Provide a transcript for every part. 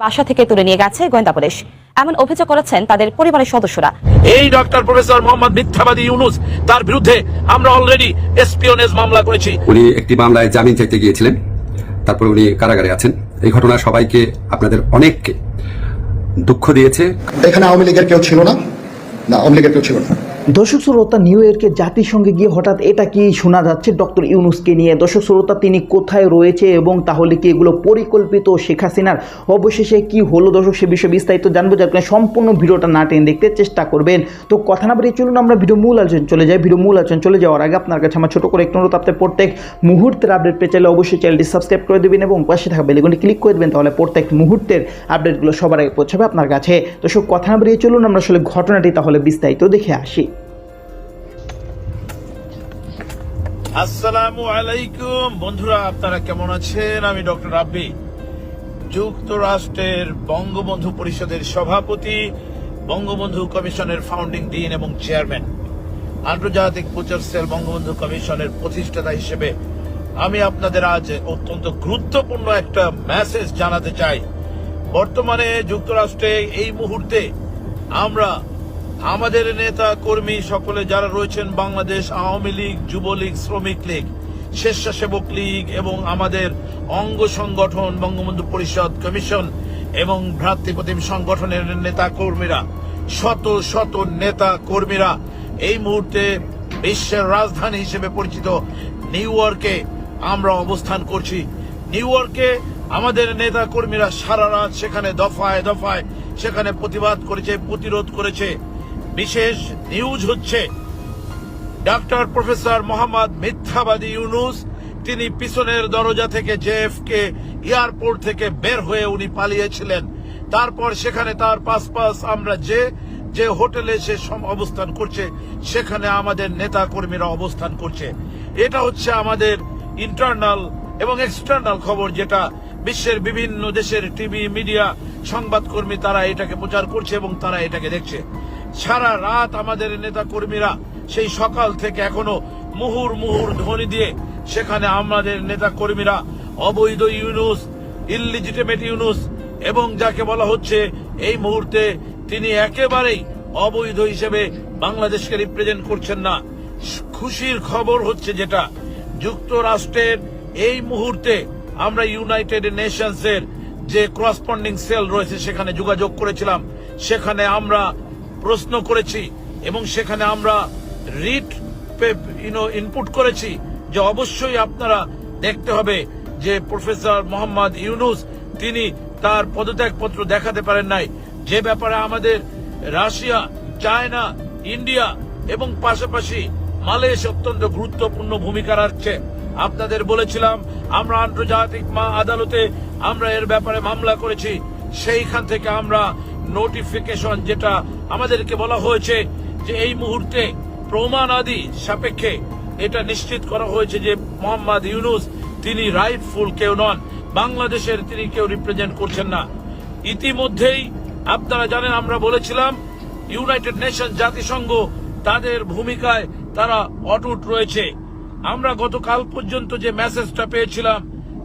বাসা থেকে তুলে নিয়ে গেছে গোয়েন্দা পুলিশ। এমন অভিযোগ করেছেন তাদের পরিবারের সদস্যরা। এই ডক্টর প্রফেসর মোহাম্মদ মিথ্যাবাদী ইউনুস তার বিরুদ্ধে আমরা অলরেডি এসপিওনেজ মামলা করেছি। উনি একটি মামলায় জামিন চাইতে গিয়েছিলেন। তারপর উনি কারাগারে আছেন। এই ঘটনা সবাইকে আপনাদের অনেককে দুঃখ দিয়েছে। এখানে আওয়ামী লীগের কেউ ছিল না? না আওয়ামী লীগের কেউ ছিল না। দর্শক শ্রোতা নিউ ইয়র্কে জাতিসংঘে গিয়ে হঠাৎ এটা কি শোনা যাচ্ছে? ডক্টর ইউনুসকে নিয়ে। দর্শক শ্রোতা, তিনি কোথায় রয়েছে এবং তাহলে কি এগুলো পরিকল্পিত শেখ হাসিনার? অবশেষে কি হলো? দর্শক, সে বিষয়ে বিস্তারিত জানব, যার কারণে সম্পূর্ণ ভিডিওটা না টেনে দেখতে চেষ্টা করবেন। তো কথা না বাড়িয়ে চলুন, আমরা ভিডিও মূল আলোচনা চলে যাই। ভিডিও মূল আলোচনা চলে যাওয়ার আগে আপনার কাছে আমার ছোট করে একটু অনুরোধ আপনার প্রত্যেক মুহূর্তের আপডেট পেয়ে চাইলে অবশ্যই চ্যানেলটি সাবস্ক্রাইব করে দেবেন এবং পাশে থাকা বেলিগুলি ক্লিক করে দেবেন, তাহলে প্রত্যেক মুহূর্তের আপডেটগুলো সবার আগে পৌঁছাবে আপনার কাছে। তো সব কথা না বাড়িয়ে চলুন, আমরা আসলে ঘটনাটি তাহলে বিস্তারিত দেখে আসি। আসসালামু আলাইকুম। বন্ধুরা, আপনারা কেমন আছেন? আমি ডক্টর রাব্বি। যুক্তরাষ্ট্রের বঙ্গবন্ধু পরিষদের সভাপতি, বঙ্গবন্ধু কমিশনের ফাউন্ডিং ডিন এবং চেয়ারম্যান। আন্তর্জাতিক প্রচার সেল বঙ্গবন্ধু কমিশনের প্রতিষ্ঠাতা হিসেবে আমি আপনাদের আজ অত্যন্ত গুরুত্বপূর্ণ একটা মেসেজ জানাতে চাই। বর্তমানে যুক্তরাষ্ট্রে এই মুহূর্তে আমরা আমাদের নেতা কর্মী সকলে যারা রয়েছেন বাংলাদেশ আওয়ামী লীগ, যুবলীগ, শ্রমিক লীগ, স্বেচ্ছাসেবক লীগ এবং আমাদের অঙ্গ সংগঠন, বঙ্গবন্ধু পরিষদ কমিশন এবং ভ্রাতৃপ্রতিম সংগঠনের নেতা কর্মীরা, শত শত নেতা কর্মীরা এই মুহূর্তে বিশ্বের রাজধানী হিসেবে পরিচিত নিউ ইয়র্কে আমরা অবস্থান করছি। নিউ ইয়র্কে আমাদের নেতা কর্মীরা সারা রাত সেখানে দফায় দফায় সেখানে প্রতিবাদ করেছে, প্রতিরোধ করেছে। বিশেষ নিউজ হচ্ছে ডক্টর প্রফেসর মোহাম্মদ মিথ্যাবাদী ইউনুস, তিনি পিছনের দরজা থেকে জেএফকে এয়ারপোর্ট থেকে বের হয়ে উনি পালিয়েছিলেন। তারপর সেখানে তার পাশপাশ আমরা যে যে হোটেলে সে অবস্থান করছে, সেখানে আমাদের নেতা কর্মীরা অবস্থান করছে। এটা হচ্ছে আমাদের ইন্টারনাল এবং এক্সটার্নাল খবর, যেটা বিশ্বের বিভিন্ন দেশের টিভি মিডিয়া সংবাদকর্মী তারা এটাকে প্রচার করছে এবং তারা এটাকে দেখছে। সারা রাত আমাদের নেতা কর্মীরা সেই সকাল থেকে এখনও মুহুর মুহুর ধ্বনি দিয়ে সেখানে আমাদের নেতা কর্মীরা অবৈধ ইউনুস ইললিজিটিমেট ইউনুস এবং যাকে বলা হচ্ছে এই মুহূর্তে তিনি একেবারেই অবৈধ হিসেবে বাংলাদেশকে রিপ্রেজেন্ট করছেন না। খুশির খবর হচ্ছে যেটা, যুক্তরাষ্ট্রের এই মুহূর্তে আমরা ইউনাইটেড নেশনস এর যে করসপন্ডিং সেল রয়েছে সেখানে যোগাযোগ করেছিলাম। সেখানে আমরা প্রশ্ন করেছি এবং সেখানে আমরা রিট ইউনো ইনপুট করেছি যে অবশ্যই আপনারা দেখতে হবে যে প্রফেসর মোহাম্মদ ইউনুস তিনি তার পদত্যাগপত্র দেখাতে পারেন নাই। যে ব্যাপারে আমাদের রাশিয়া, চায়না, ইন্ডিয়া এবং পাশাপাশি মালয়েশিয়া অত্যন্ত গুরুত্বপূর্ণ ভূমিকা রাখছে। আপনাদের বলেছিলাম, আমরা আন্তর্জাতিক মা আদালতে আমরা এর ব্যাপারে মামলা করেছি। সেইখান থেকে আমরা নোটিফিকেশন যেটা আমাদেরকে বলা হয়েছে যে এই মুহূর্তে প্রমাণ আদি সাপেক্ষে এটা নিশ্চিত করা হয়েছে যে মোহাম্মদ ইউনুস তিনি রাইটফুল কেউ নন, বাংলাদেশের তিনি কেউ রিপ্রেজেন্ট করছেন না। ইতিমধ্যেই আপনারা জানেন, আমরা বলেছিলাম ইউনাইটেড নেশন জাতিসংঘ তাদের ভূমিকায় তারা অটুট রয়েছে। আমরা গতকাল পর্যন্ত যে মেসেজটা পেয়েছিলাম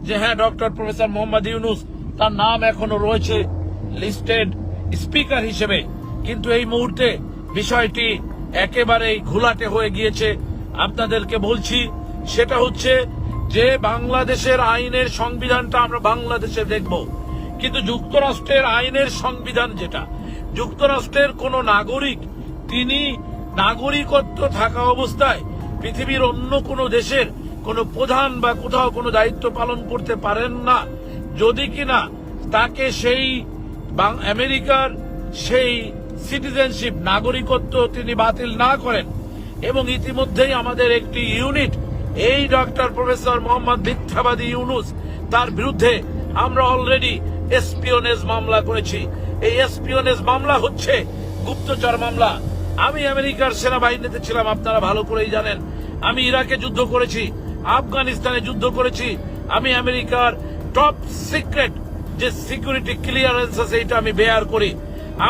যে হ্যাঁ ডক্টর প্রফেসর মোহাম্মদ ইউনুস তার নাম এখনও রয়েছে লিস্টেড স্পিকার হিসেবে। কিন্তু এই মুহূর্তে বিষয়টি একেবারেই ঘোলাটে হয়ে গিয়েছে। আপনাদেরকে বলছি, সেটা হচ্ছে যে বাংলাদেশের আইনের সংবিধানটা আমরা বাংলাদেশে দেখব। কিন্তু যুক্তরাষ্ট্রের আইনের সংবিধান যেটা, যুক্তরাষ্ট্রের কোন নাগরিক, তিনি নাগরিকত্ব থাকা অবস্থায় পৃথিবীর অন্য কোনো দেশের কোনো প্রধান বা কোথাও কোনো দায়িত্ব পালন করতে পারেন না। যদি কিনা তাকে সেই আমেরিকার সেই সিটিজেনশিপ নাগরিকত্ব তিনি বাতিল না করেন। এবং ইতিমধ্যেই আমাদের একটি ইউনিট এই ডক্টর প্রফেসর মোহাম্মদ মিথ্যাবাদী ইউনুস, তার বিরুদ্ধে আমরা অলরেডি এসপিওনেজ মামলা করেছি। এই এসপিওনেজ মামলা হচ্ছে গুপ্তচর মামলা। আমি আমেরিকার সেনাবাহিনীতে ছিলাম, আপনারা ভালো করেই জানেন। আমি ইরাকে যুদ্ধ করেছি, আফগানিস্তানে যুদ্ধ করেছি। আমি আমেরিকার টপ সিক্রেট যে সিকিউরিটি ক্লিয়ারেন্স আছে, এটা আমি বেয়ার করি।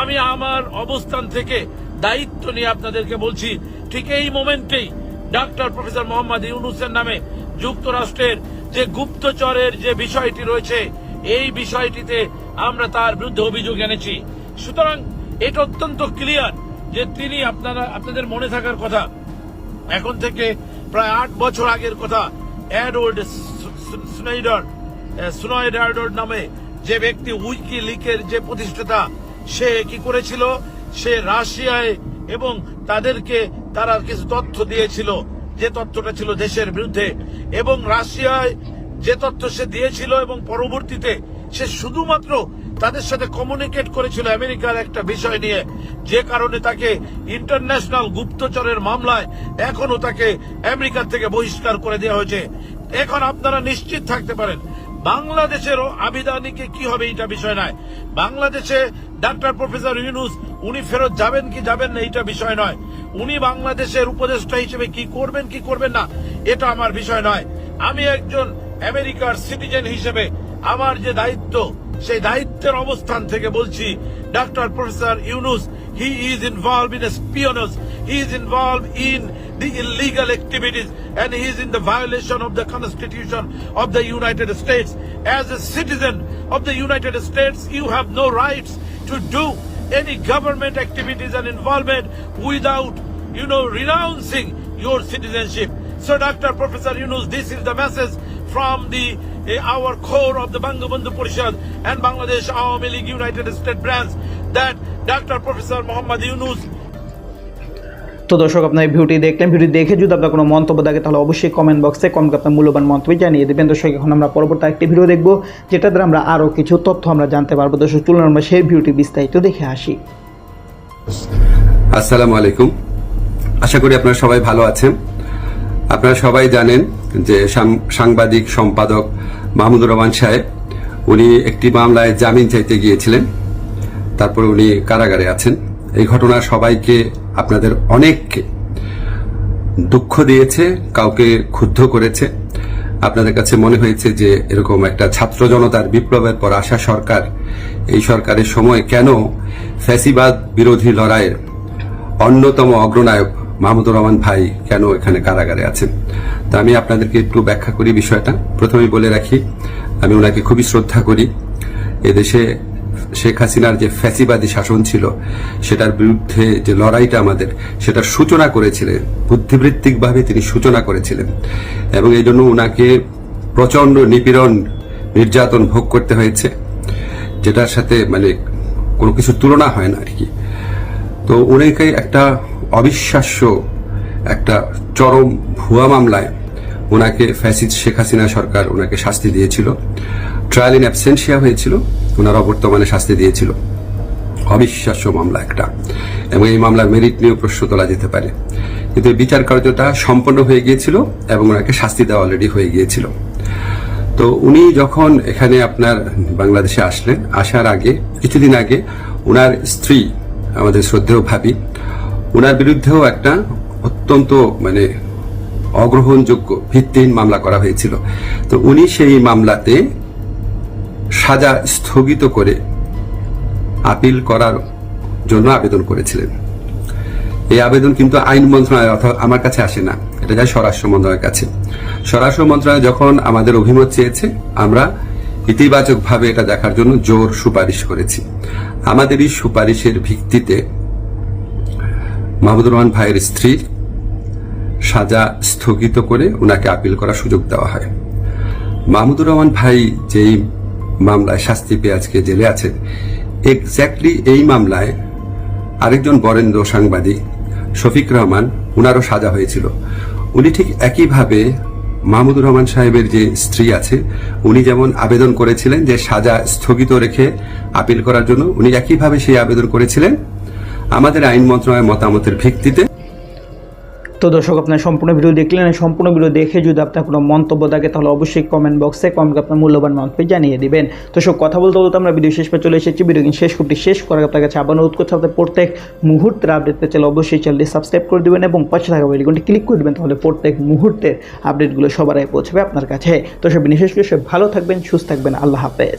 আমি আমার অবস্থান থেকে দায়িত্ব নিয়ে আপনাদেরকে বলছি, ঠিক এই মোমেন্টেই ডাক্তার প্রফেসর মোহাম্মদ ইউনুসের নামে যুক্তরাষ্ট্রের যে গুপ্তচরের যে বিষয়টি রয়েছে, এই বিষয়টিতে আমরা তার বিরুদ্ধে অভিযোগ এনেছি। সুতরাং এটা অত্যন্ত ক্লিয়ার যে তিনি আপনারা, আপনাদের মনে থাকার কথা, এখন থেকে প্রায় আট বছর আগের কথা অ্যাডওয়ার্ড স্নাইডার স্নাইডার নামে যে ব্যক্তি উইকি লিকের যে প্রতিষ্ঠাতা, সে কি করেছিল? সে রাশিয়ায় এবং তাদেরকে তারা কিছু তথ্য দিয়েছিল। যে তথ্যটা ছিল দেশের বিরুদ্ধে। এবং রাশিয়ায় যে তথ্য সে দিয়েছিল এবং পরবর্তীতে সে শুধুমাত্র তাদের সাথে কমিউনিকেট করেছিল আমেরিকার একটা বিষয় নিয়ে। যে কারণে তাকে ইন্টারন্যাশনাল গুপ্তচরের মামলায় এখনও তাকে আমেরিকার থেকে বহিষ্কার করে দেওয়া হয়েছে। এখন আপনারা নিশ্চিত থাকতে পারেন বাংলাদেশেরও আবিদানিকে কি হবে এটা বিষয় নয়। বাংলাদেশে ডাক্তার প্রফেসর ইউনুস, উনি ফেরত যাবেন কি যাবেন না এটা বিষয় নয়। উনি বাংলাদেশের উপদেষ্টা হিসেবে কি করবেন কি করবেন না, এটা আমার বিষয় নয়। আমি একজন আমেরিকার সিটিজেন হিসেবে আমার যে দায়িত্ব সেই দায়িত্বের অবস্থান থেকে বলছি doctor professor Yunus he is involve in spying he is involve in the illegal activities and he is in the violation of the constitution of the United States. As a citizen of the United States, you have no rights to do any government activities and involvement without, you know, renouncing your citizenship. So, Dr. Professor Yunus, this is the message from the uh, our core of the Bangabandhu Parishad and Bangladesh Awami League United States branch that Dr. Professor Muhammad Yunus. তো দর্শক আপনার এই ভিডিওটি দেখলেন। Video দেখে যদি আপনার কোনো মন্তব্য থাকে তাহলে অবশ্যই কমেন্ট বক্সে কমেন্ট আপনার মূল্যবান মন্তব্য জানিয়ে দেবেন। দর্শক এখন আমরা পরবর্তী একটি ভিডিও দেখব যেটা দ্বারা আমরা আরও কিছু তথ্য আমরা জানতে পারব। দর্শক চলুন আমরা সেই ভিডিওটি বিস্তারিত দেখে আসি। আসসালামু আলাইকুম। আশা করি আপনারা সবাই ভালো আছেন। আপনারা সবাই জানেন যে সাংবাদিক সম্পাদক মাহমুদুর রহমান সাহেব, উনি একটি মামলায় জামিন চাইতে গিয়েছিলেন। তারপর উনি কারাগারে আছেন। এই ঘটনা সবাইকে, আপনাদের অনেককে দুঃখ দিয়েছে, কাউকে ক্ষুব্ধ করেছে। আপনাদের কাছে মনে হয়েছে যে এরকম একটা ছাত্র জনতার বিপ্লবের পর আসা সরকার, এই সরকারের সময় কেন ফ্যাসিবাদ বিরোধী লড়াইয়ের অন্যতম অগ্রনায়ক মাহমুদুর রহমান ভাই কেন এখানে কারাগারে আছেন? তা আমি আপনাদেরকে একটু ব্যাখ্যা করি বিষয়টা। প্রথমেই বলে রাখি, আমি ওনাকে খুবই শ্রদ্ধা করি। এদেশে শেখ হাসিনার যে ফ্যাসিবাদী শাসন ছিল, সেটার বিরুদ্ধে যে লড়াইটা আমাদের সেটার সূচনা করেছিলেন, বুদ্ধিবৃত্তিকভাবে তিনি সূচনা করেছিলেন। এবং এই জন্য ওনাকে প্রচণ্ড নিপীড়ন, নির্যাতন ভোগ করতে হয়েছে, যেটার সাথে মানে কোনো কিছু তুলনা হয় না আর কি। তো ওনাকে একটা অবিশ্বাস্য একটা চরম ভুয়া মামলায় ওনাকে ফ্যাসিদ শেখ হাসিনা সরকার ওনাকে শাস্তি দিয়েছিল। ট্রায়াল ইন অ্যাবসেন্সিয়া হয়েছিল, ওনার অবর্তমানে শাস্তি দিয়েছিল। অবিশ্বাস্য মামলা একটা। এবং এই মামলার মেরিট নিয়েও প্রশ্ন তোলা যেতে পারে। কিন্তু বিচার কার্যটা সম্পন্ন হয়ে গিয়েছিল এবং ওনাকে শাস্তি দেওয়া অলরেডি হয়ে গিয়েছিল। তো উনি যখন এখানে আপনার বাংলাদেশে আসলেন, আসার আগে, কিছুদিন আগে, ওনার স্ত্রী, আমাদের শ্রদ্ধেয় ভাবি ওনার বিরুদ্ধেও একটা অত্যন্ত মানে অগ্রহণযোগ্য ভিত্তিহীন মামলা করা হয়েছিল। তো উনি সেই মামলাতে সাজা স্থগিত করে আপিল করার জন্য আবেদন করেছিলেন। এই আবেদন কিন্তু আইন মন্ত্রণালয় অর্থাৎ আমার কাছে আসে না। এটা যায় স্বরাষ্ট্র মন্ত্রণালয়ের কাছে। স্বরাষ্ট্র মন্ত্রণালয় যখন আমাদের অভিমত চেয়েছে, আমরা ইতিবাচকভাবে এটা দেখার জন্য জোর সুপারিশ করেছি। আমাদের এই সুপারিশের ভিত্তিতে মাহমুদুর রহমান ভাইয়ের স্ত্রীর সাজা স্থগিত করে ওনাকে আপিল করার সুযোগ দেওয়া হয়। মাহমুদুর রহমান ভাই যেই মামলায় শাস্তি পেয়ে আজকে জেলে আছেন এক্স্যাক্টলি এই মামলায় আরেকজন বরেন্দ্র সাংবাদিক, শফিক রহমান, উনারও সাজা হয়েছিল। উনি ঠিক একইভাবে মাহমুদুর রহমান সাহেবের যে স্ত্রী আছে, উনি যেমন আবেদন করেছিলেন যে সাজা স্থগিত রেখে আপিল করার জন্য, উনি একইভাবে সেই আবেদন করেছিলেন। আমাদের আইন মন্ত্রণালয়ের মতামতের ভিত্তিতে তো দর্শক, আপনার সম্পূর্ণ ভিডিও দেখলেন। সম্পূর্ণ ভিডিও দেখে যদি আপনার কোনো মন্তব্য থাকে, তাহলে অবশ্যই কমেন্ট বক্সে কমেন্ট আপনার মূল্যবান মন্তব্য জানিয়ে দিবেন। তো সব কথা বলতে বলতে আমরা ভিডিও শেষ পর চলে এসেছি। ভিডিও কিন্তু শেষ করতে শেষ করার আপনার কাছে আবার অনুরোধ করতে হবে প্রত্যেক মুহূর্তের আপডেট পেতে অবশ্যই চ্যানেলটি সাবস্ক্রাইব করে দেবেন এবং পাশে থাকা বেলকনটি ক্লিক করে দেবেন, তাহলে প্রত্যেক মুহূর্তের আপডেটগুলো সবার আগে পৌঁছবে আপনার কাছে। তো সব বিশেষ করে সব ভালো থাকবেন, সুস্থ থাকবেন। আল্লাহ হাফেজ।